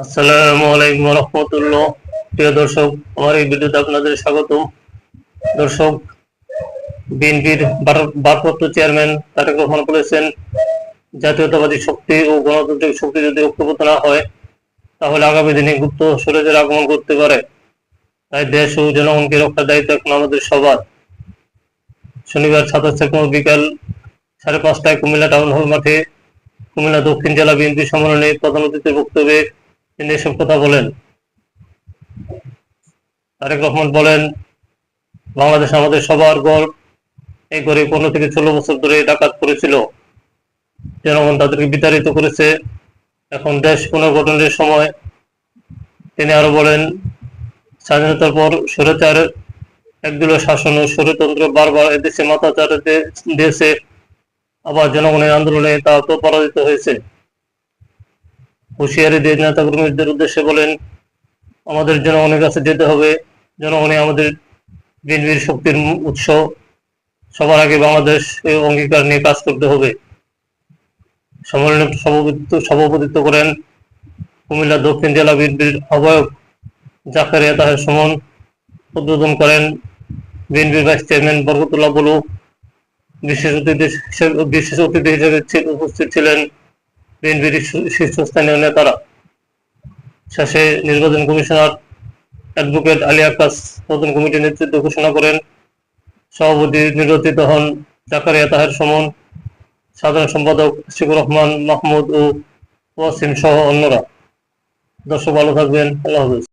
আসসালামু আলাইকুম রহমতুল্লাহ। প্রিয় দর্শক, আমার এই ভিডিওতে আপনাদের স্বাগতম। দর্শক, বিএনপির ভারপ্রাপ্ত চেয়ারম্যান তারেক রহমান বলেছেন, জাতীয়তাবাদী শক্তি ও গণতান্ত্রিক শক্তি যদি ঐক্যবদ্ধ না হয়, তাহলে আগামী দিনে গুপ্ত স্বরাজের আগমন করতে পারে। তাই দেশ ও জনগণকে রক্ষার দায়িত্ব এখন আমাদের সবার। শনিবার সাতাশ সেপ্টেম্বর বিকাল সাড়ে পাঁচটায় কুমিল্লা টাউন হল মাঠে কুমিল্লা দক্ষিণ জেলা বিএনপি সম্মেলনে প্রধান অতিথির বক্তব্যে তিনি এসব কথা বলেন। তারেক রহমান বলেন, বাংলাদেশ আমাদের সবার গড় এই গড়ে পনেরো থেকে ষোলো বছর ধরে ডাকাত করেছিল। জনগণ তাদেরকে বিতাড়িত করেছে। এখন দেশ পুনর্গঠনের সময়। তিনি আরও বলেন, স্বাধীনতার পর স্বৈরাচার একদলীয় শাসন ও স্বৈরতন্ত্র বারবার এদেশে মাথাচার দিয়েছে আবার জনগণের আন্দোলনে তা তো পরাজিত হয়েছে। হুঁশিয়ারি দিয়ে নেতা কর্মীদের উদ্দেশ্যে বলেন, আমাদের জনগণের কাছে যেতে হবে। জনগণই আমাদের বিএনপির শক্তির উৎস। সবার আগে বাংলাদেশ অঙ্গীকার নিয়ে কাজ করতে হবে। সম্মেলনে সভাপতিত্ব সভাপতিত্ব করেন কুমিল্লা দক্ষিণ জেলা বিএনপির আহ্বায়ক জাকারিয়া তাহের সুমন। উদ্বোধন করেন বিএনপির ভাইস চেয়ারম্যান বরকতুল্লাহ বলু। বিশেষ অতিথি হিসেবে বিশেষ অতিথি হিসেবে উপস্থিত ছিলেন বিএনপির শীর্ষস্থানীয় নেতারা। শেষে নির্বাচন কমিশনার অ্যাডভোকেট আলী আকাশ নতুন কমিটির নেতৃত্ব ঘোষণা করেন। সভাপতি নির্বাচিত হন জাকারিয়া তাহের সমন, সাধারণ সম্পাদক শিকুর রহমান মাহমুদ ও ওয়াসিম সহ অন্যরা। দর্শক ভালো থাকবেন, আল্লাহ হাফিজ।